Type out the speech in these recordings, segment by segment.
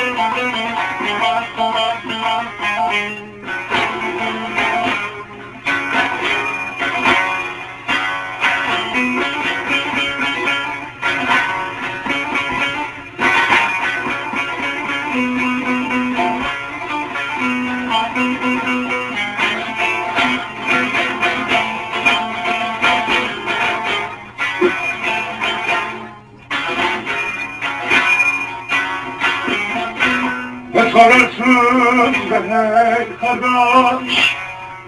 Ne sorarsın be kardeş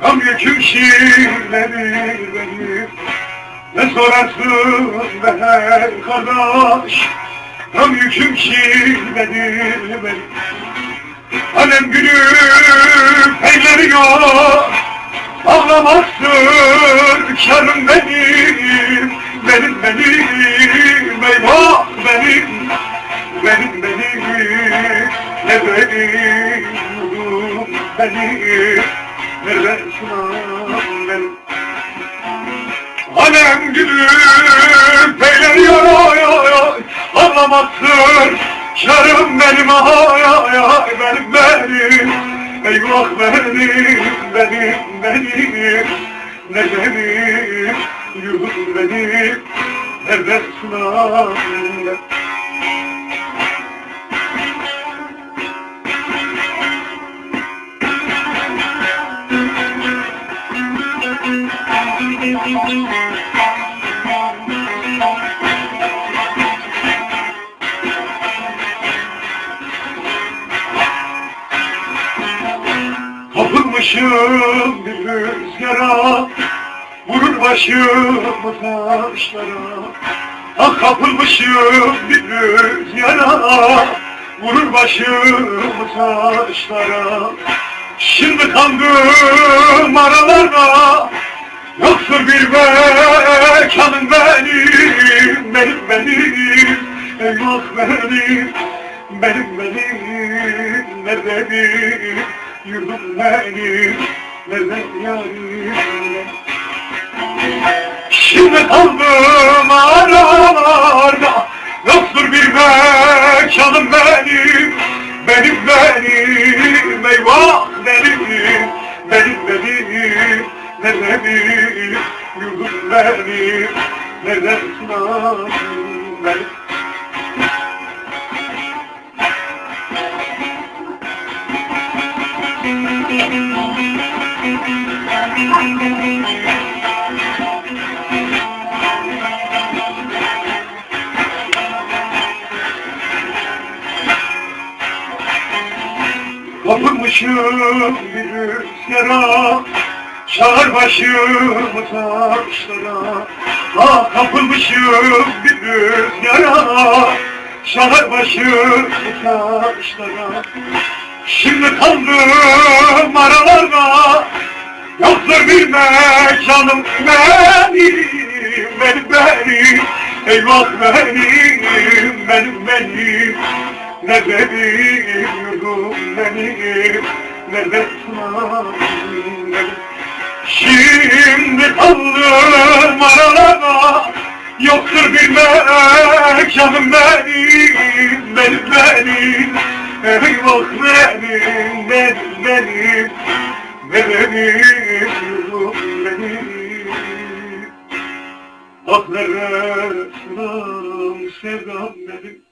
Gam yüküm şiirleri benim Ne sorarsın be kardeş Gam yüküm şiirleri benim Alem gülüm eyleriyor Ağlamazsın karım benim Benim benim eyvah Benim ne benim yurdum benim Nerede sunam benim Alem oy oy oy Ağlamazsın şarım benim ay ay ay benim benim Eyvah benim benim benim Ne benim yurdum benim Nerede Kapılmışım bir rüzgara Vurur başımı taşlara. Ah kapılmışım bir rüzgara Vurur başımı taşlara. Şimdi kaldım aralarda benim Benim Eyvah benim Benim benim Nerede bir yurdum benim Nerede yarim Şimdi kaldım aralarda Yoktur bir mekanım benim Benim benim Eyvah benim Benim benim Nerede bir yurdum benim Sunam benim Kapılmışım bir rüzgara Çağır taşlara Ah kapılmışım bir rüzgara Çağır başımı taşlara Şimdi kaldım aralarda Yoktur bir mekanım benim Benim benim. Eyvah benim Benim benim. Ne benim yurdum benim sunam benim. Şimdi kaldım aralarda Yoktur bir mekanım benim Benim benim. Eyvah benim Benim benim. Benim benim. Ah nerede sunam sevdam benim